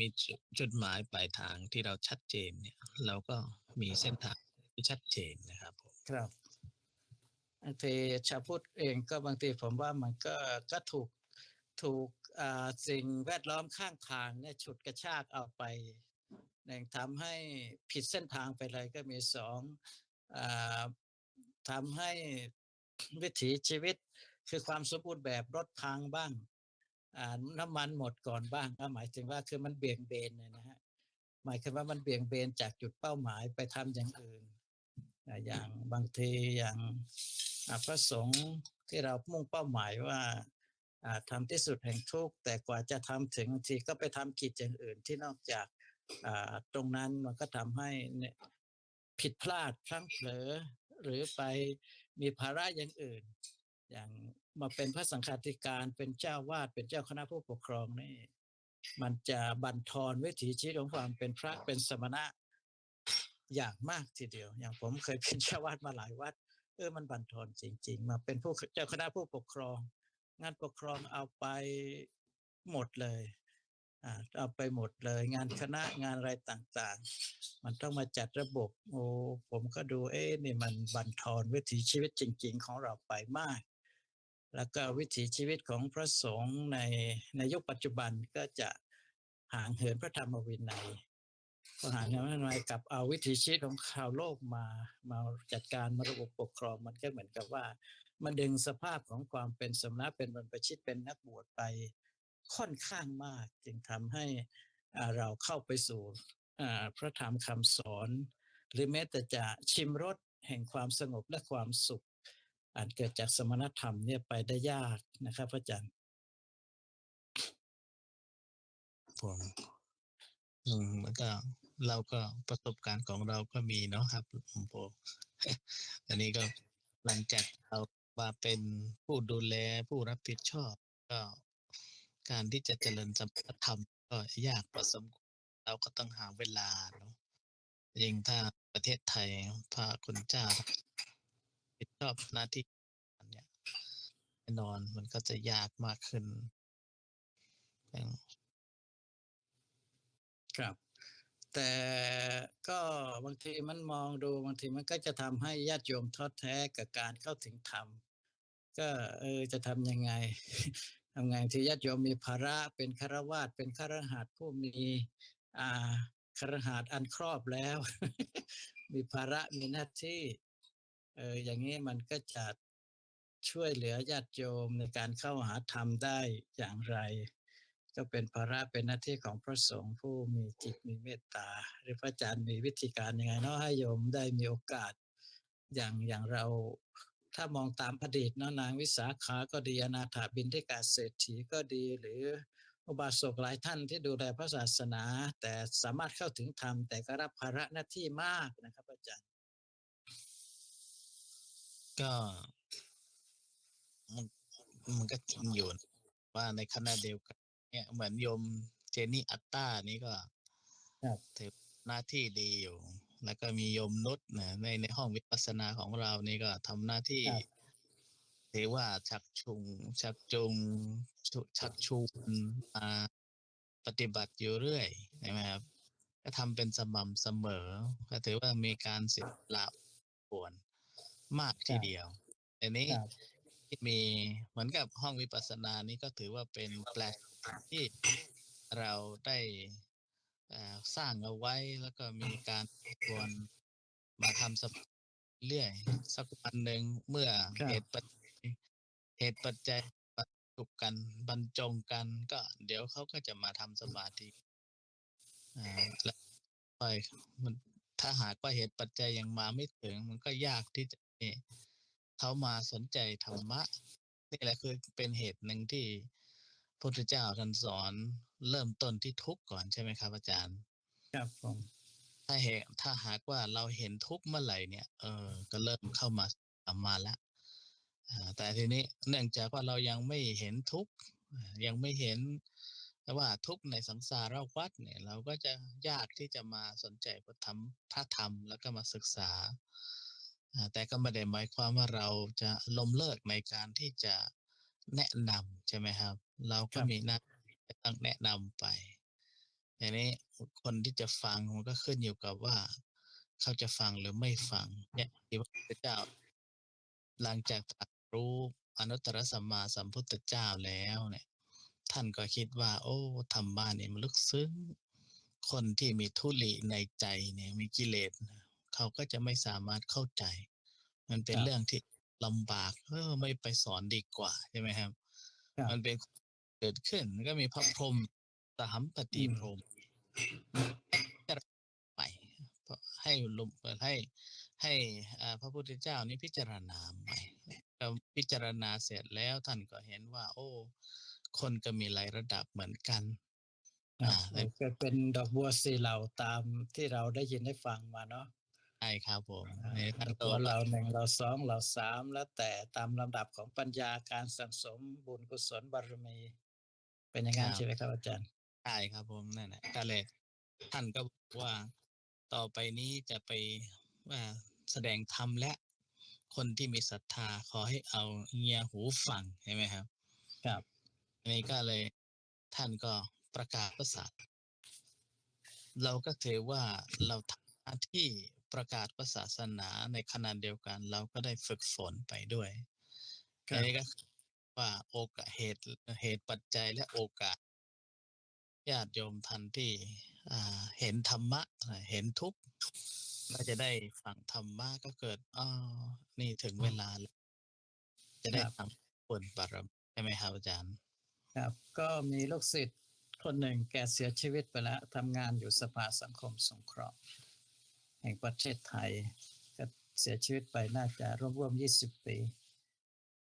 มีจุดจุดหมายปลายทางที่เราชัดเจนเนี่ย เราก็มีเส้นทางที่ชัดเจนนะครับผมครับบางทีชาวพุทธเองก็บางทีผมว่ามันก็ก็ถูกถูกสิ่งแวดล้อมข้างทางเนี่ยฉุดกระชากเอาไปหนึ่งทำให้ผิดเส้นทางไปเลยก็มีสองอทำให้วิถีชีวิตคือความสมบูรณ์แบบรถพังบ้าง น้ำมันหมดก่อนบ้างก็หมายถึงว่าคือมันเบี่ยงเบนเนี่ยนะฮะหมายถึงว่ามันเบี่ยงเบนจากจุดเป้าหมายไปทำอย่างอื่น อย่างบางทีอย่างพระสงฆ์ที่เรามุ่งเป้าหมายว่าอ่าทำที่สุดแห่งทุกข์แต่กว่าจะทำถึงบางทีก็ไปทำกิจอย่างอื่นที่นอกจากตรงนั้นมันก็ทำให้ผิดพลาดพลั้งเผลอหรือไปมีภาระอย่างอื่น อย่าง มาเป็นพระสังฆาธิการเป็นเจ้าวาดเป็นเจ้าคณะผู้ปกครองนี่ มันจะบั่นทอนวิถีชีวิตของความเป็นพระเป็นสมณะอย่างมากทีเดียว อย่างผมเคยเป็นเจ้าวาดมาหลายวัด เออมันบั่นทอนจริง ๆ มาเป็นผู้เจ้าคณะผู้ปกครอง งานปกครองเอาไปหมดเลยอ่าเอาไปหมดเลย งานคณะงานอะไรต่างๆ มันต้องมาจัดระบบโอ้ผมก็ดูเอ๊ะนี่มันบั่นทอนวิถีชีวิตจริง ๆ ของเราไปมาก แล้วก็วิถีชีวิตของพระสงฆ์ในในยุคปัจจุบันก็จะห่างเหินพระธรรมวินัยพอหาเงินไม่มากับเอาวิถีชีวิตของชาวโลกมามาจัดการมาระบบปกครองมันก็เหมือนกับว่า มันดึงสภาพของความเป็นสมณะเป็นบรรพชิตเป็นนักบวชไปค่อนข้างมาก จึงทำให้เราเข้าไปสู่พระธรรมคำสอน หรือแม้แต่จะชิมรสแห่งความสงบและความสุข อาจเกิดจากสมณธรรมเนี่ยไปได้ยากนะครับพระอาจารย์ผมอืมแล้วก็เราก็ประสบการณ์ของเราก็มีเนาะครับผมโอันนี้ก็หลังจากเรามาเป็นผู้ดูแลผู้รับผิดชอบ ก็การที่จะเจริญสมปธรรมก็ยากพอสมควรเราก็ต้องหาเวลาเนาะยิ่งถ้าประเทศไทยพระคุณเจ้า รับผิดชอบหน้าที่อันเนี้ยแน่นอนมันก็จะยากมากขึ้นครับ แต่ก็บางทีมันมองดูบางทีมันก็จะทำให้ญาติโยมท้อแท้กับการเข้าถึงธรรมก็เออจะทำยังไงทำไงที่ญาติโยมมีภาระเป็นคารวาสเป็นคารหัสผู้มีอ่าคารหัสอันครอบแล้ว มีภาระมีหน้าที่ เอออย่างนี้มันก็จะช่วยเหลือญาติโยมในการเข้าหาธรรมได้อย่างไร ก็เป็นภาระเป็นหน้าที่ของพระสงฆ์ผู้มีจิตมีเมตตา หรือพระอาจารย์มีวิธีการยังไงเนาะให้โยมได้มีโอกาส อย่างอย่างเราถ้ามองตามอดีตเนาะนางวิสาขาก็ดีอนาถาบินทิกาเศรษฐีก็ดีหรืออุบาสกหลายท่านที่ดูแลพระศาสนา แต่สามารถเข้าถึงธรรมแต่ก็รับภาระหน้าที่มากนะครับอาจารย์ ก็ มันมันก็จริงอยู่นะว่าในขณะเดียวกันเนี่ยเหมือนโยมเจนี่อัตตานี่ก็ครับถือหน้าที่ดีอยู่ แล้วก็มีโยมนุชนะในในห้องวิปัสสนาของเรานี่ก็ทำหน้าที่ครับถือว่าชักชุงชักจูงชุชักชูนมาปฏิบัติอยู่เรื่อยใช่ไหมครับก็ทำเป็นสม่ำเสมอ ก็ถือว่ามีการเสียสละปวน มากทีเดียวอันนี้ครับที่มีเหมือนกับห้องวิปัสสนานี้ก็ถือว่าเป็นแปลกที่เราได้เอ่อสร้างเอาไว้แล้วก็มีการชวนมาทำสมาธิเรื่อย สักวันหนึ่งเมื่อครับเหตุปัจจัยเหตุปัจจัยประจบกันบรรจงกันก็ เดี๋ยวเขาก็จะมาทำสมาธิอ่าแล้วไปมันถ้าหากว่าเหตุปัจจัยยังมาไม่ถึง มันก็ยากที่จะให้ เขามาสนใจธรรมะนี่แหละคือเป็นเหตุหนึ่งที่พระพุทธเจ้าท่านสอนเริ่มต้นที่ทุกข์ก่อนใช่ไหมครับ อาจารย์ ครับผมถ้าเหตุถ้าหากว่าเราเห็นทุกข์เมื่อไหร่เนี่ย เออ ก็เริ่มเข้ามาธรรมาแล้วอ่าแต่ทีนี้เนื่องจากว่าเรายังไม่เห็นทุกข์อ่ายังไม่เห็นว่าทุกข์ในสังสารวัฏเนี่ย เราก็จะยากที่จะมาสนใจพระธรรมพระธรรมแล้วก็มาศึกษาอ่า แต่ก็ไม่ได้หมายความว่าเราจะล้มเลิกในการที่จะแนะนำใช่ไหมครับ เราก็มีหน้าที่จะต้องแนะนำไปทีนี้คนที่จะฟังมันก็ขึ้นอยู่กับว่า เขาจะฟังหรือไม่ฟังเนี่ยที่พระพุทธเจ้า หลังจากตรัสรู้อนุตตรสัมมาสัมพุทธเจ้าแล้วเนี่ย ท่านก็คิดว่า โอ้ธรรมะเนี่ยมันลึกซึ้งคนที่มีทุลีในใจเนี่ยมีกิเลส เขาก็จะไม่สามารถเข้าใจ มันเป็นครับเรื่องที่ลำบากเออไม่ไปสอนดีกว่าใช่ไหมครับครับมันเป็นเกิดขึ้นก็มีพระพรหมสหัมปติอืมพรหมไปให้ลมให้ให้อ่าพระพุทธเจ้านี้พิจารณาใหม่ก็พิจารณาเสร็จแล้วท่านก็เห็นว่า โอ้ คนก็มีหลายระดับเหมือนกันครับอ่าแต่ก็เป็นดอกบัวสีเหล่าตามที่เราได้ยินได้ฟังมาเนาะ ใช่ครับผมอ่าในดท่านอกก็บัวบอกเหว่าล่าหนึ่งเหล่าสองเหล่าสามแล้วแต่ตามลำดับของปัญญาการสั่งสมบุญกุศลบารมี เป็นอย่างนั้นใช่ไหมครับอาจารย์ใช่ครับผมนั่นแหละก็เลยท่านก็บอกว่าต่อไปนี้จะไปว่าแสดงธรรมและคนที่มีศรัทธาขอให้เอาเงียหูฟังใช่ไหมครับ ครับอันนี้ก็เลยท่านก็ประกาศประสาทเราก็ถือว่าเราทำหน้าที่ ประกาศพระศาสนาในขณะเดียวกัน เราก็ได้ฝึกฝนไปด้วยครับอันนี้ก็คือว่าโอกาสเหตุเหตุปัจจัยและโอกาสญาติโยมทันที่อ่าเห็นธรรมะอ่าเห็นทุกข์ก็จะได้ฟังธรรมะก็เกิดอ๋อนี่ถึงเวลาแล้วจะได้ครับทำผลบารมีใช่ไหมครับอาจารย์ ครับ ก็มีลูกศิษย์คนหนึ่งแกเสียชีวิตไปแล้วทำงานอยู่สภาสังคมสงเคราะห์ แห่งประเทศไทย ก็เสียชีวิตไปน่าจะร่วมๆ20 ปี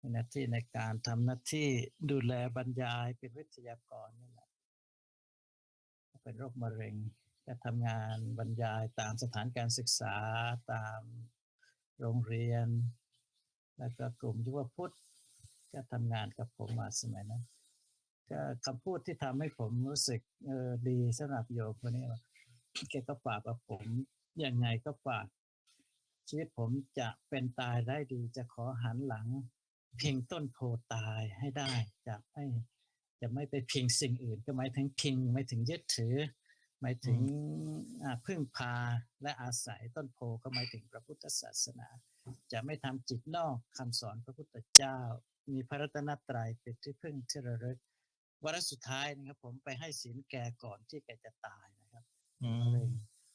มีหน้าที่ในการทำหน้าที่ดูแลบรรยายเป็นวิทยากรนี่แหละเป็นโรคมะเร็งก็ทำงานบรรยายตามสถานการศึกษาตามโรงเรียน แล้วก็กลุ่มยุวพุทธก็ทำงานกับผมมาสมัยนั้นก็คำพูดที่ทำให้ผมรู้สึกเออดีสำหรับโยมคนนี้แกก็ฝากกับผม ยังไงก็ฝาก ชีวิตผมจะเป็นตายได้ดีจะขอหันหลัง เพิงต้นโพตายให้ได้จะไม่จะไม่ไปพิงสิ่งอื่น ก็หมายถึงพิงไม่ถึงยึดถือ หมายถึงอ่าพึ่งพาและอาศัยต้นโพก็หมายถึงพระพุทธศาสนา จะไม่ทำจิตนอกคำสอนพระพุทธเจ้า มีพระรัตนตรัยเป็นที่พึ่งที่ระลึกวาระสุดท้ายนะครับผมไปให้ศีลแกก่อนที่แกจะตายนะครับอืมะเร็มง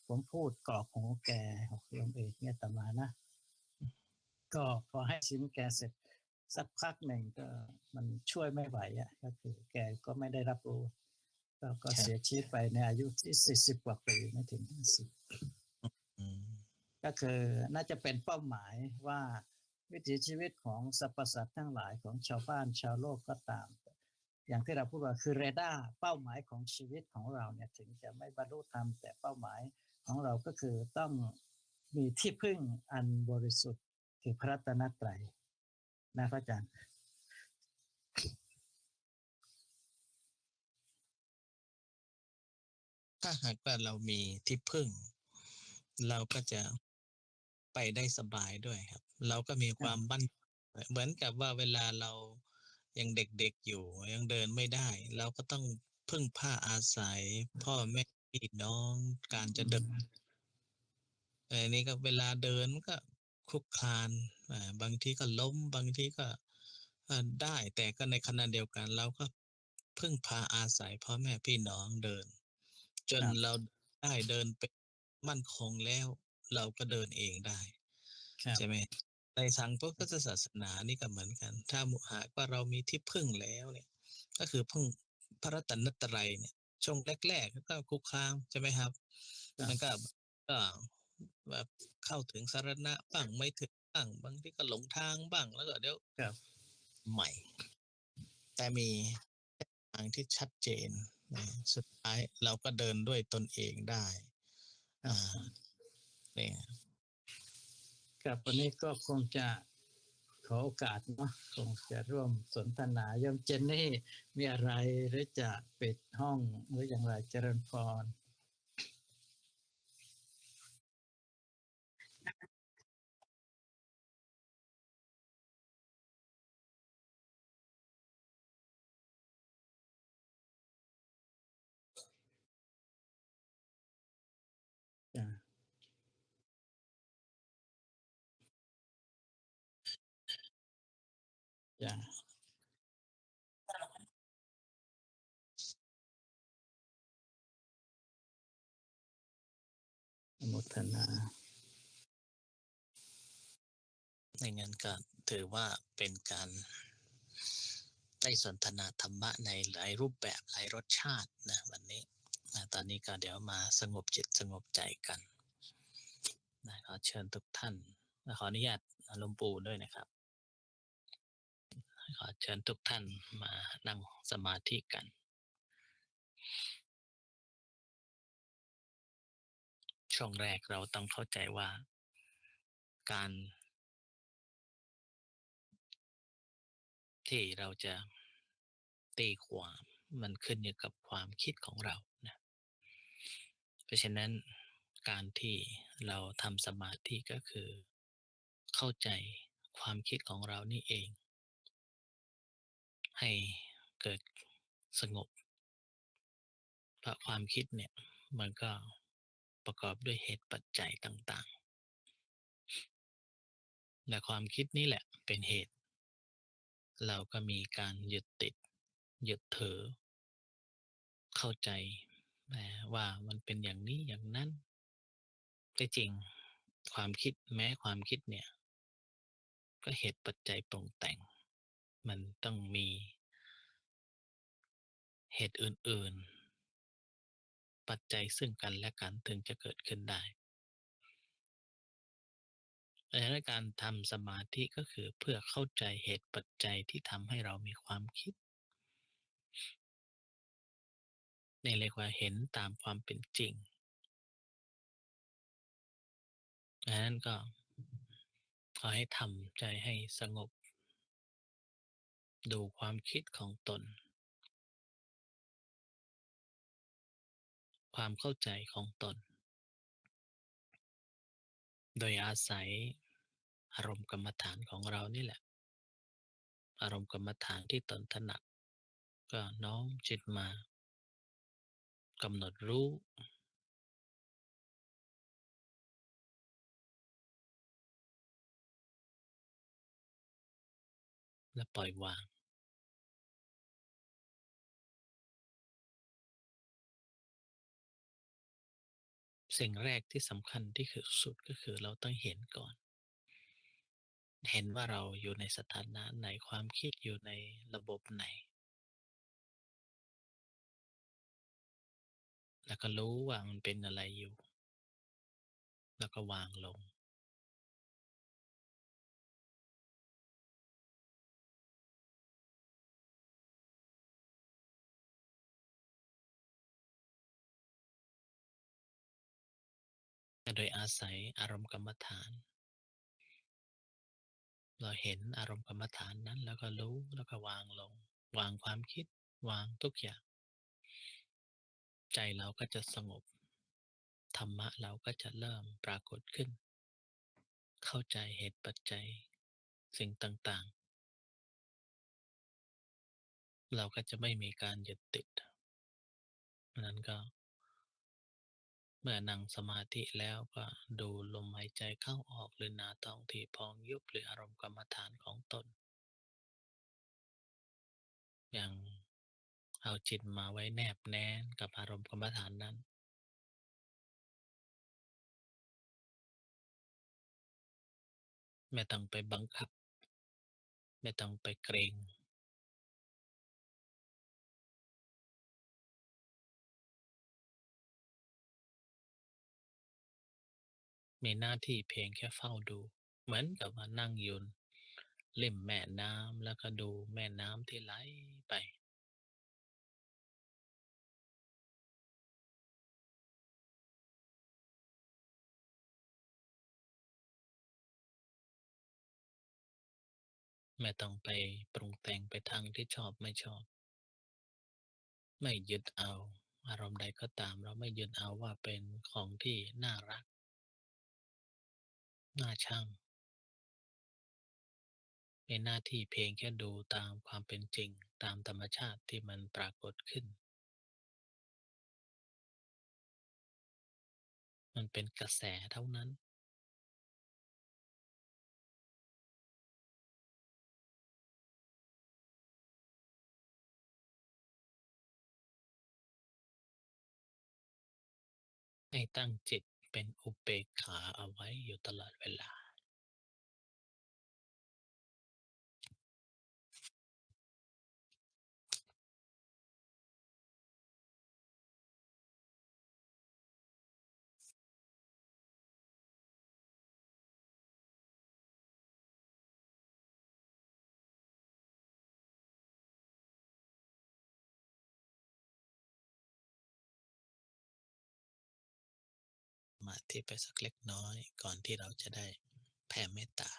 ผมพูดกรอกหูแกของโยมเอกเนี่ยตามมานะ ก็พอให้ชิ้นแกเสร็จสักพักหนึ่งก็มันช่วยไม่ไหวอะ ก็คือแกก็ไม่ได้รับรู้ก็ก็เสียชีวิตไปในอายุที่สี่สิบกว่าปีไม่ถึงห้าสิบก็คือน่าจะเป็นเป้าหมายว่าวิถีชีวิตของสรรพสัตว์ทั้งหลายของชาวบ้านชาวโลกก็ตาม อย่างที่เราพูดว่าคือเรดาร์เป้าหมายของชีวิตของเราเนี่ยถึงจะไม่บรรลุธรรมแต่เป้าหมาย ของเราก็คือต้องมีที่พึ่งอันบริสุทธิ์คือพระรัตนตรัยนะพระอาจารย์ถ้าหากว่าเรามีที่พึ่ง เราก็จะไปได้สบายด้วยครับ เราก็มีความบั้นเหมือนกับว่าเวลาเรายังเด็กๆอยู่ยังเดินไม่ได้ เราก็ต้องพึ่งผ้าอาศัย พ่อแม่ พี่น้องการจะเดินเออนี่ก็เวลาเดินมันก็คลุกคลานอ่าบางทีก็ล้ม บางทีก็เอ่อได้แต่ก็ในขณะเดียวกัน เราก็พึ่งพาอาศัยพ่อแม่พี่น้องเดิน จนครับเราได้เดินไปมั่นคงแล้ว เราก็เดินเองได้ครับใช่ไหมในทางพระพุทธศาสนานี่ก็เหมือนกัน ถ้าหหากว่าเรามีที่พึ่งแล้วเนี่ย ก็คือพึ่งพระรัตนตรัยเนี่ย ช่วงแรกๆก็คุกคามใช่ไหมครับครับ มันก็ก็แบบเข้าถึงสารณะบ้างไม่ถึงบ้างบางทีก็หลงทางบ้างแล้วก็เดี๋ยวครับใหม่ แต่มีทางที่ชัดเจนนะสุดท้ายเราก็เดินด้วยตนเองได้ครับอ่าเนี่ยครับวันนี้ก็คงจะ ขอโอกาสเนาะคงจะร่วมสนทนายมเจนนี่มีอะไรหรือจะปิดห้องหรืออย่างไรเจริญพร จ้ะอนุโมทนา ในงั้นก็ถือว่าเป็นการได้สนทนาธรรมะในหลายรูปแบบหลายรสชาตินะวันนี้นะตอนนี้ก็เดี๋ยวมาสงบจิตสงบใจกันนะขอเชิญทุกท่านและขออนุญาตหลวงปู่ด้วยนะครับ ขอเชิญทุกท่านมานั่งสมาธิกัน ช่วงแรกเราต้องเข้าใจว่า การที่เราจะตีความมันขึ้นอยู่กับความคิดของเรานะเพราะฉะนั้นการที่เราทำสมาธิก็คือ เข้าใจความคิดของเรานี่เอง ให้เกิดสงบ เพราะความคิดเนี่ยมันก็ประกอบด้วยเหตุปัจจัยต่างๆ และความคิดนี่แหละเป็นเหตุ เราก็มีการยึดติดยึดถือ เข้าใจว่ามันเป็นอย่างนี้อย่างนั้นแต่จริงความคิดแม้ความคิดเนี่ย ก็เหตุปัจจัยปรุงแต่ง มันต้องมีเหตุอื่น ๆ ปัจจัยซึ่งกันและกันถึงจะเกิดขึ้นได้ดังนั้นการทำสมาธิก็คือเพื่อเข้าใจเหตุปัจจัยที่ทำให้เรามีความคิดในเรียกว่าเห็นตามความเป็นจริงดังนั้นก็ขอให้ทำใจให้สงบ ดูความคิดของตน ความเข้าใจของตน โดยอาศัยอารมณ์กรรมฐานของเรานี่แหละ อารมณ์กรรมฐานที่ตนถนัดก็น้อมจิตมากำหนดรู้ และปล่อยวาง สิ่งแรกที่สำคัญที่คือสุดก็คือเราต้องเห็นก่อน เห็นว่าเราอยู่ในสถานะไหนความคิดอยู่ในระบบไหน แล้วก็รู้ว่ามันเป็นอะไรอยู่ แล้วก็วางลง โดยอาศัยอารมณ์กรรมฐาน เราเห็นอารมณ์กรรมฐานนั้น แล้วก็รู้แล้วก็วางลง วางความคิด วางทุกอย่าง ใจเราก็จะสงบ ธรรมะเราก็จะเริ่มปรากฏขึ้น เข้าใจเหตุปัจจัย สิ่งต่างๆ เราก็จะไม่มีการยึดติดนั้นก็ เมื่อนั่งสมาธิแล้วก็ดูลมหายใจเข้าออกหรือนาท้องที่พองยุบหรืออารมณ์กรรมฐานของตน อย่างเอาจิตมาไว้แนบแน่นกับอารมณ์กรรมฐานนั้น ไม่ต้องไปบังคับ ไม่ต้องไปเกรง มีหน้าที่เพียงแค่เฝ้าดู เหมือนกับว่านั่งยืนริมแม่น้ำแล้วก็ดูแม่น้ำที่ไหลไป ไม่ต้องไปปรุงแต่งไปทางที่ชอบไม่ชอบ ไม่ยึดเอา อารมณ์ใดก็ตามเราไม่ยึดเอาว่าเป็นของที่น่ารัก น่าช่าง เป็นหน้าที่เพียงแค่ดูตามความเป็นจริงตามธรรมชาติที่มันปรากฏขึ้น มันเป็นกระแสเท่านั้น ให้ตั้งจิต เป็นอุเบกขาเอาไว้อยู่ตลอดเวลา มาธิไปสักเล็กน้อย ก่อนที่เราจะได้แผ่เมตตา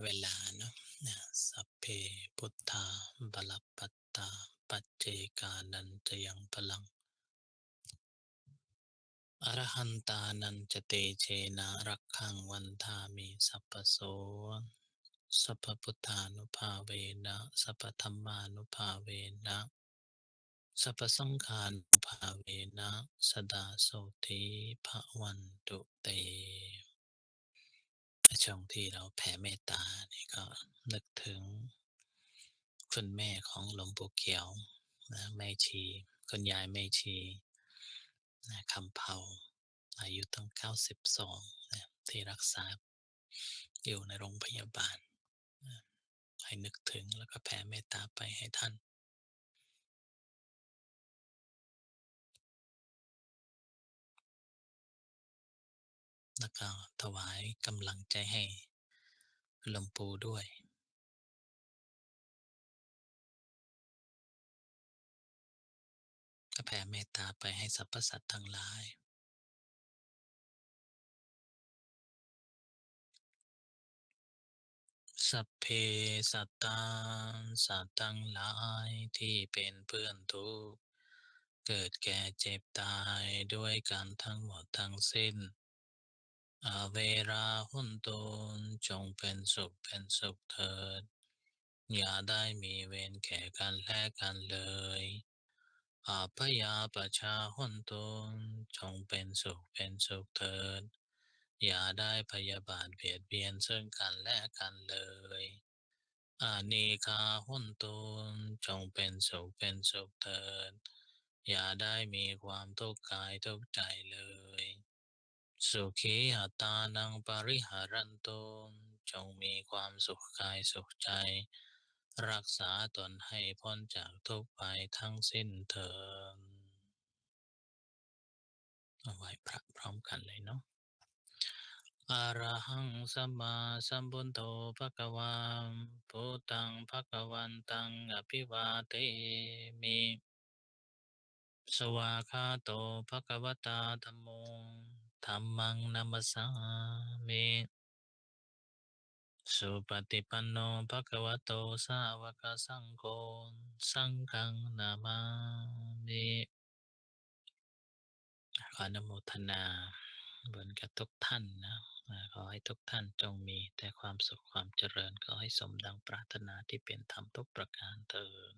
เวลาเนาะสัพเพพุทธาบลปัตตา ปัจเจกานันจะยังพลัง อรหันตานันจะเตเชนะรักขังวันทามิสัพพโสสัพพุทธานุภาเวนะสัพพธรรมานุภาเวนะสัพสังฆานุภาเวนะสดาโสธีภะวันตุเต ช่วงที่เราแผ่เมตตานี่ก็นึกถึงคุณแม่ของหลวงปู่เขียวนะแม่ชีคุณยายแม่ชีนะคำเผาอายุตั้งเก้าสิบสองนะที่รักษาอยู่ในโรงพยาบาลนะให้นึกถึงแล้วก็แผ่เมตตาไปให้ท่าน แล้วก็ถวายกำลังใจให้หลวงปู่ด้วย แผ่เมตตาไปให้สรรพสัตว์ทั้งหลาย สัพเพสัตตาสัตว์ทั้งหลายที่เป็นเพื่อนทุกเกิดแก่เจ็บตายด้วยกันทั้งหมดทั้งสิ้น อาเวราหุนตุนจงเป็นสุขเป็นสุขเถิด อย่าได้มีเวรแก่กันและกันเลย อาพยาปชาหุนตุนจงเป็นสุขเป็นสุขเถิด อย่าได้พยาบาทเบียดเบียนซึ่งกันและกันเลยอานีคาหุนตุนจงเป็นสุขเป็นสุขเถิด อย่าได้มีความทุกข์กายทุกข์ใจเลย สุขีหัตานังปริหารันตุจงมีความสุขกายสุขใจ รักษาตนให้พ้นจากทุกภัยทั้งสิ้นเถิดเอาไว้พระพร้อมกันเลยเนาะอะระหังสัมมาสัมพุทโธภะคะวาพุทธังภะคะวันตังอภิวาเทมิสวาคาโตภะคะวตาธัมโม ธัมมังนัมสสามิสุปฏิปันโนภะคะวะโตสาวกสังโฆสังฆังนามามิขออนุโมทนาบุญกับทุกท่านนะขอให้ทุกท่านจงมีแต่ความสุขความเจริญขอให้สมดังปรารถนาที่เป็นธรรมทุกประการเถิด